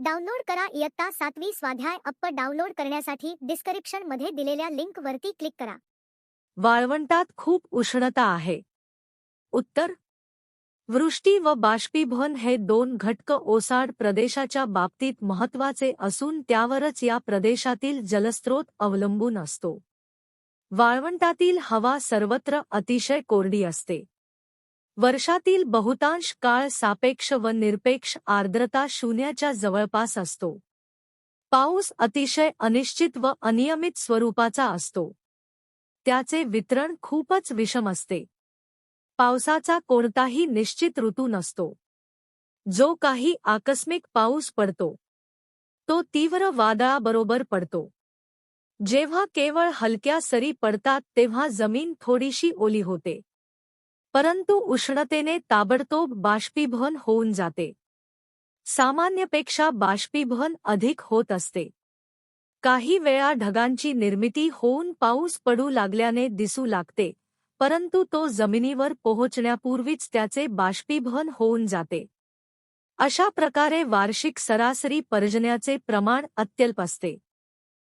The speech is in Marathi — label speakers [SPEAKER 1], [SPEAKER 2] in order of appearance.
[SPEAKER 1] डाउनलोड करा इयत्ता सातवी स्वाध्याय अप्प डाउनलोड करण्यासाठी डिस्क्रिप्शनमध्ये दिलेल्या लिंक वरती क्लिक करा.
[SPEAKER 2] वाळवंटात खूप उष्णता आहे. उत्तर. वृष्टी व बाष्पीभवन हे दोन घटक ओसाड प्रदेशाच्या बाबतीत महत्त्वाचे असून त्यावरच या प्रदेशातील जलस्रोत अवलंबून असतो. वाळवंटातील हवा सर्वत्र अतिशय कोरडी असते. वर्षातील बहुतांश काळ सापेक्ष व निरपेक्ष आर्द्रता शून्याच्या जवळपास असतो. पाऊस अतिशय अनिश्चित व अनियमित स्वरूपाचा असतो. त्याचे वितरण खूपच विषम असते. पावसाचा कोणताही निश्चित ऋतू नसतो. जो काही आकस्मिक पाऊस पडतो तो तीव्र वादळाबरोबर पडतो. जेव्हा केवळ हलक्या सरी पडतात तेव्हा जमीन थोडीशी ओली होते. परंतु उष्णतेने ताबडतोब बाष्पीभवन होऊन जाते. सामान्यपेक्षा बाष्पीभवन अधिक होत असते. काही वेळा ढगांची निर्मिती होऊन पाऊस पडू लागल्याने दिसू लागते परंतु तो जमिनीवर पोहोचण्यापूर्वीच त्याचे बाष्पीभवन होऊन जाते. अशा प्रकारे वार्षिक सरासरी पर्जन्याचे प्रमाण अत्यल्प असते.